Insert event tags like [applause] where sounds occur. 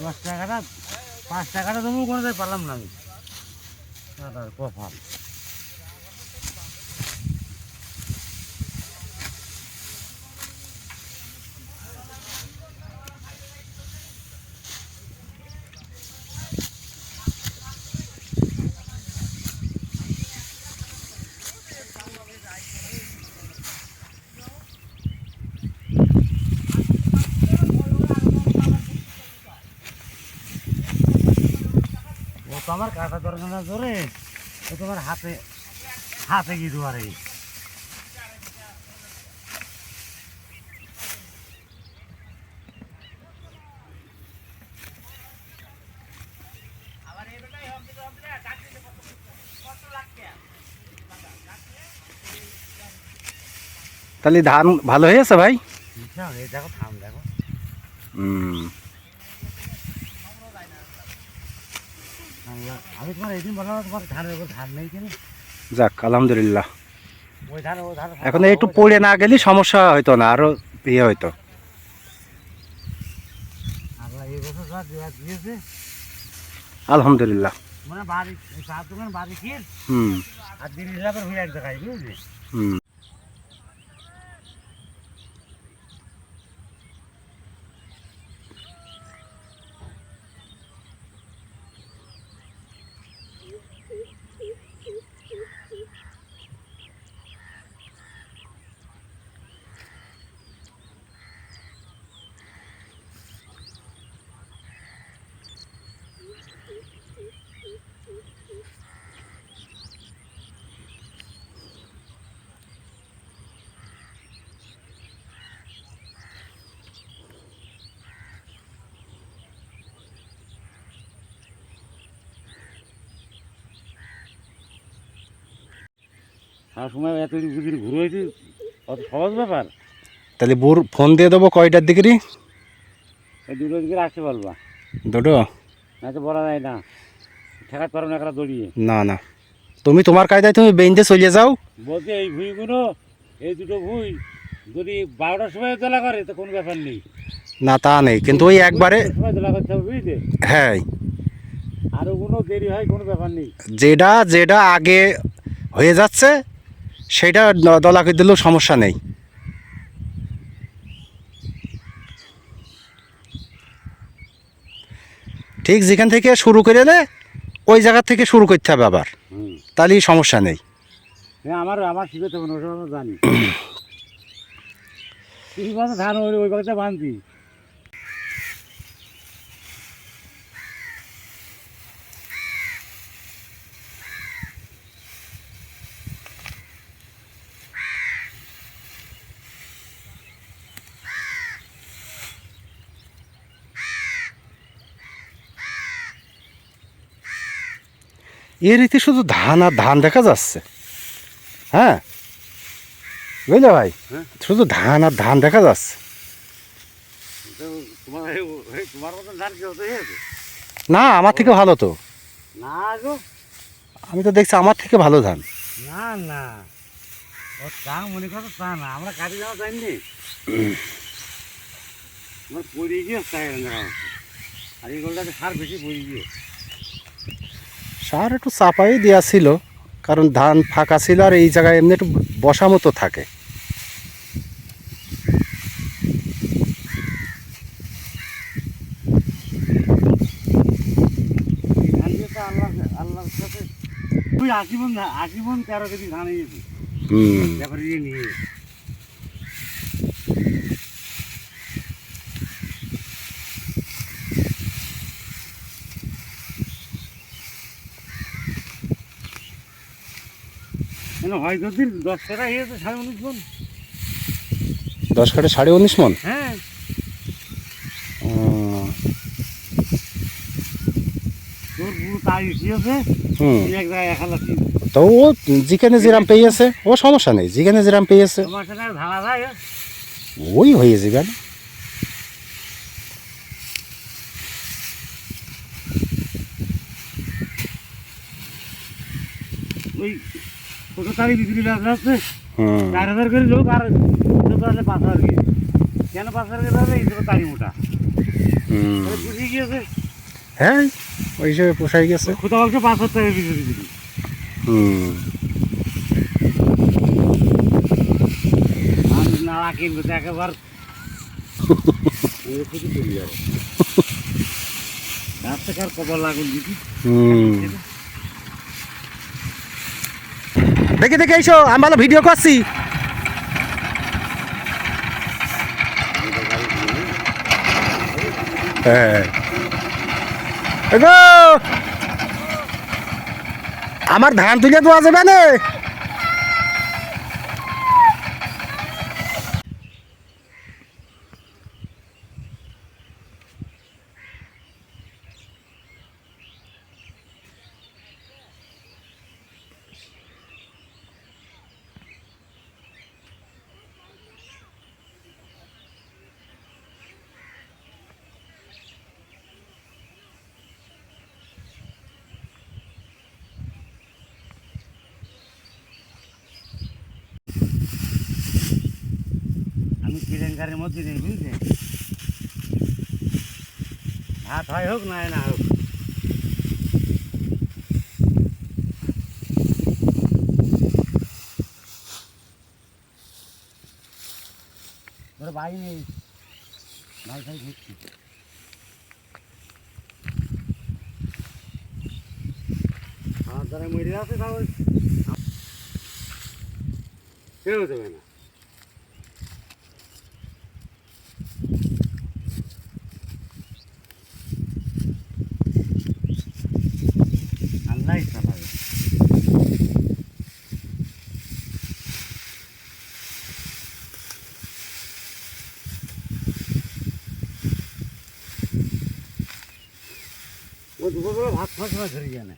দশ টাকাটা পাঁচ টাকাটা দেবো কোনো পারলাম না আমি। দাদার কপাল ও তো আমার কাটা দরকার ধরে ও তোমার হাতে হাতে গিয়ে দুয়ারে তাহলে ধান ভালো হয়েছে ভাই? দেখো থাম দেখো। হুম। আমি তোমার তোমার ধানের উপর ধান নেই কিনে? যাক আলহামদুলিল্লাহ। এখন একটু পড়ে না গেলে সমস্যা হইতো না আরও ইয়ে হইতো। আলহামদুলিল্লাহ। মানে হুম। হুম। সারা সময় এত দুদিন ঘুরে হয়েছে অত সহজ ব্যাপার। তাহলে বোর ফোন দিয়ে দেবো কয়টার দিকে? এই দুটো দিকে আসতে পারবা দুটো? না তো বলা যায় না। ঠেকাতে পারো না একটা দড়িয়ে। না না। তুমি তোমার কায়দায় তুমি বেঞ্চে চলে যাও। বলতে এই ভুঁইগুলো এই দুটো ভুঁই যদি বারোটার সময় তোলা করে তো কোনো ব্যাপার নেই। না তা নেই। কিন্তু ওই একবারে হ্যাঁ। আর ওগুলো দেরি হয় কোনো ব্যাপার নেই। যেটা যেটা আগে হয়ে যাচ্ছে সেটা দলাকে দিলেও সমস্যা নেই। ঠিক যেখান থেকে শুরু করে এলে ওই জায়গা থেকে শুরু করতে হবে আবার। তাহলেই সমস্যা নেই। হ্যাঁ আমার আমার শিখে তখন জানি। [clears throat] ধান ওই ওই কথা বানতি এ রীতি শুধু ধান আর ধান দেখা যাচ্ছে। হ্যাঁ? বুঝলে ভাই? হ্যাঁ। শুধু ধান আর ধান দেখা যাচ্ছে। না আমার থেকে ভালো তো। না গো। আমি তো দেখছি আমার থেকে ভালো ধান। না না। ও তা মনে করো তা না আমরা কাটি যাওয়া যাইনি আমার পড়ে গিয়ে আর এই গোলটাতে সার বেশি পড়ে গিয়ে সার একটু চাপাই দেওয়া ছিল কারণ ধান ফাঁকা ছিল আর এই জায়গায় এমনি একটু বসা মতো থাকে। আশি মন আশি মন তেরো কেজি ধান নিয়েছি নিয়ে। হয়তো দশ টাকা হয়েছে সাড়ে উনিশ মন। দশ কাঠে সাড়ে উনিশ মন? হ্যাঁ। তো ও যেখানে যেরাম পেয়েছে ও সমস্যা নেই যেখানে যেরাম পেয়েছে। ওই হয়ে যাবে ওই ছোটো তারি বিক্রি ব্যবসা হুম। চার হাজার করে লোক আর ছোটো পাঁচ হাজার কেন পাঁচ হাজার টাকা দেবে এই তো তারি মোটা। হুম। গিয়েছে হ্যাঁ ওই হিসেবে পোষাই গেছে। কোথা বলছে পাঁচ হাজার টাকা বিক্রি দিবি। হুম। আমি নাড়া কিনবো তো একেবার। আর কবর লাগুন দিদি হুম। দেখে দেখে এসো আমি ভালো ভিডিও করছি। আমার ধান তুলে দেওয়া যাবে না? প্রিয়াঙ্কারের মধ্যে নেই বুঝলে? ভাত হয় হোক, না না হোক। তোর ভাই নেই। ভাই ভাই ঘুরছি। আমার দ্বারা মরে আছে তাহলে। কেউ দেবে না। ভাত ফাঁস ধরে যায় না